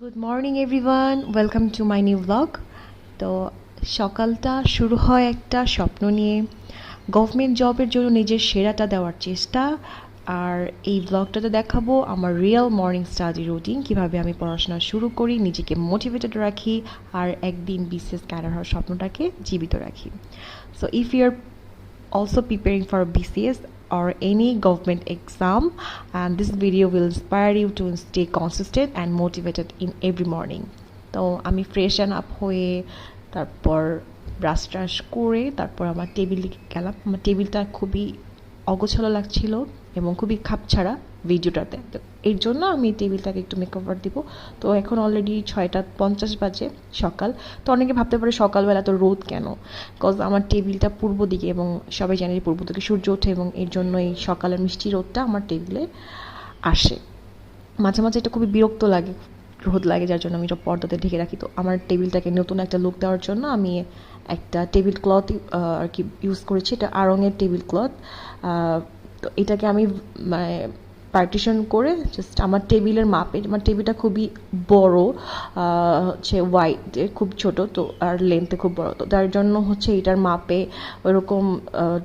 Good morning everyone welcome to my new blog তো সকালটা শুরু হয় একটা স্বপ্ন নিয়ে। গভর্নমেন্ট জবের জন্য নিজের সেরাটা দেওয়ার চেষ্টা। আর এই ব্লগটাতে দেখাবো আমার রিয়েল মর্নিং স্টাডি রুটিন কীভাবে আমি পড়াশোনা শুরু করি, নিজেকে মোটিভেটেড রাখি, আর একদিন বিসিএস ক্যাডার হওয়ার স্বপ্নটাকে জীবিত রাখি। So if you are also preparing for BCS or any government exam and this video will inspire you to stay consistent and motivated in every morning তো আমি ফ্রেশ অ্যান্ড আপ হয়ে তারপর brush trash করে তারপর আমার টেবিলে গেলাম আমার টেবিলটা খুবই অগোছালো লাগছিল এবং খুবই খাপছাড়া ভিডিওটাতে। তো এর জন্য আমি টেবিলটাকে একটু মেকওভার দিব। তো এখন অলরেডি ছয়টা পঞ্চাশ বাজে সকাল। তো অনেকে ভাবতে পারে সকালবেলা তো রোদ কেন? কজ আমার টেবিলটা পূর্ব দিকে এবং সবাই জানে পূর্ব দিকে সূর্য ওঠে এবং এর জন্য এই সকালের মিষ্টি রোদটা আমার টেবিলে আসে। মাঝে মাঝে এটা খুবই বিরক্ত লাগে, রোদ লাগে, যার জন্য আমি এটা পর্দাতে ঢেকে রাখি। তো আমার টেবিলটাকে নতুন একটা লুক দেওয়ার জন্য আমি একটা টেবিল ক্লথ আর কি ইউজ করেছি। এটা আড়ঙের টেবিল ক্লথ তো এটাকে আমি মানে পার্টিশন করে জাস্ট আমার টেবিলের মাপে, আমার টেবিলটা খুবই বড় হচ্ছে হোয়াইট খুব ছোট, তো আর লেন্থে খুব বড়, তো তার জন্য হচ্ছে এটার মাপে ওইরকম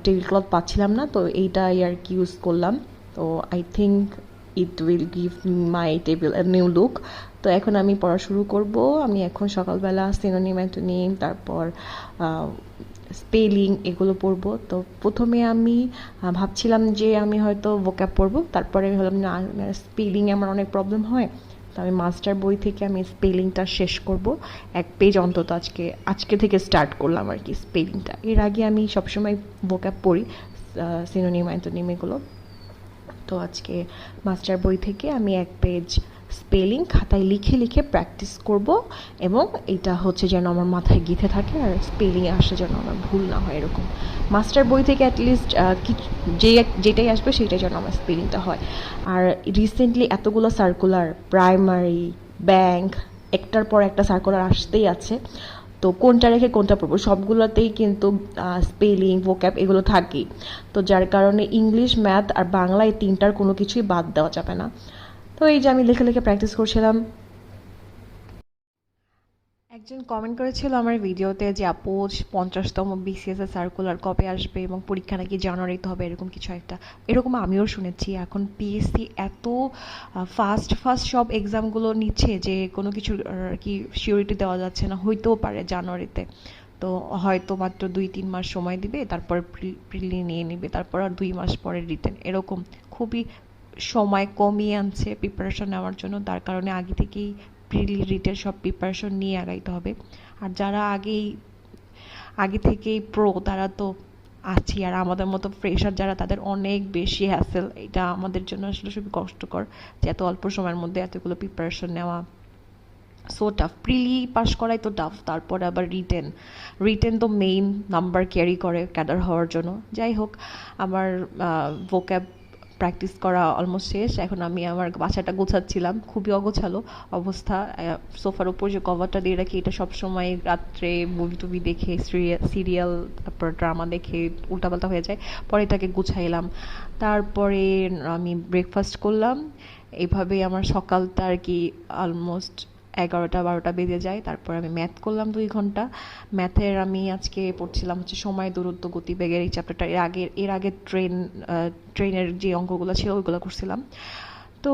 টেবিল ক্লথ পাচ্ছিলাম না, তো এইটাই আর কি ইউজ করলাম। তো I think it will give my table new look তো এখন আমি পড়া শুরু করব। আমি এখন সকালবেলা সিনোনিম অ্যান্টোনিম তারপর স্পেলিং এগুলো পড়ব। তো প্রথমে আমি ভাবছিলাম যে আমি হয়তো ভোক্যাপ পড়ব, তারপরে আমি ভাবলাম, না স্পেলিংয়ে আমার অনেক প্রবলেম হয়। তো আমি মাস্টার বই থেকে আমি স্পেলিংটা শেষ করব। এক পেজ অন্তত আজকে আজকে থেকে স্টার্ট করলাম আর কি স্পেলিংটা এর আগে আমি সবসময় ভোক্যাপ পড়ি সিনোনিম অ্যান্টোনিম এগুলো। তো আজকে মাস্টার বই থেকে আমি এক পেজ স্পেলিং খাতায় লিখে লিখে প্র্যাকটিস করব এবং এটা হচ্ছে যেন আমার মাথায় গেঁথে থাকে আর স্পেলিংয়ে আসে যেন আমার ভুল না হয় এরকম। মাস্টার বই থেকে অ্যাটলিস্ট যে যেটাই আসবে সেটাই যেন আমার স্পেলিংটা হয়। আর রিসেন্টলি এতগুলো সার্কুলার প্রাইমারি ব্যাংক একটার পর একটা সার্কুলার আসতেই আছে। তো কোনটা রেখে কোনটা পড়ব? সবগুলোতেই কিন্তু স্পেলিং ভোক্যাপ এগুলো থাকেই। তো যার কারণে ইংলিশ ম্যাথ আর বাংলা এই তিনটার কোনো কিছুই বাদ দেওয়া যাবে না। তো এই যে আমি লিখে লিখে প্র্যাকটিস করছিলাম। একজন কমেন্ট করেছিল আমার ভিডিওতে যে, আপু, পঞ্চাশতম বিসিএস এর সার্কুলার কবে আসবে এবং পরীক্ষা নাকি জানুয়ারিতে হবে? এরকম কিছু একটা। এরকম আমিও শুনেছি। এখন পিএসসি এত ফাস্ট ফাস্ট সব এক্সামগুলো নিচ্ছে যে, কোনো কিছু আর কি সিওরিটি দেওয়া যাচ্ছে না। হইতেও পারে জানুয়ারিতে। তো হয়তো মাত্র দুই, তিন মাস সময় দিবে, তারপর প্রিলি নিয়ে নিবে, তারপর আর দুই মাস পরে রিটেন এরকম খুবই সময় কমিয়ে আনছে প্রিপারেশন নেওয়ার জন্য। তার কারণে আগে থেকেই প্রিলি রিটের সব প্রিপারেশন নিয়ে আগাইতে হবে। আর যারা আগেই, আগে থেকেই প্রো তারা তো আছি। আর আমাদের মতো ফ্রেশার যারা, তাদের অনেক বেশি হ্যাসেল এটা আমাদের জন্য আসলে খুবই কষ্টকর যে এত অল্প সময়ের মধ্যে এতগুলো প্রিপারেশন নেওয়া। সো টাফ প্রিলি পাস করাই তো টাফ তারপরে আবার রিটেন রিটেন তো মেইন নাম্বার ক্যারি করে ক্যাডার হওয়ার জন্য। যাই হোক, আমার ভোক্যাব প্র্যাকটিস করা অলমোস্ট শেষ। এখন আমি আমার বাসাটা গোছাচ্ছিলাম। খুবই অগোছালো অবস্থা। সোফার উপর যে কভারটা দিয়ে রাখি, এটা সবসময় রাত্রে মুভি টুভি দেখে সিরিয়াল তারপর ড্রামা দেখে উল্টাপাল্টা হয়ে যায়। পরে এটাকে গুছাইলাম। তারপরে আমি ব্রেকফাস্ট করলাম। এইভাবেই আমার সকালটা আর কি অলমোস্ট এগারোটা বারোটা বেজে যায়, তারপর আমি ম্যাথ করলাম দুই ঘণ্টা। ম্যাথের আমি আজকে পড়ছিলাম হচ্ছে সময়, দূরত্ব গতিবেগের এই চ্যাপ্টারটা এর আগে এর আগে ট্রেন ট্রেনের যে অঙ্কগুলো ছিল, ওইগুলো করছিলাম। তো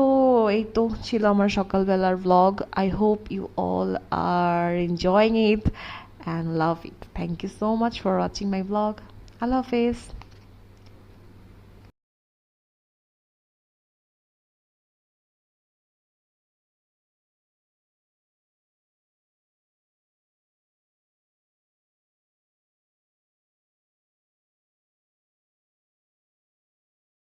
এই তো ছিল আমার সকালবেলার blog I hope you all are enjoying it and love it thank you so much for watching my blog আল্লাহ হাফেজ।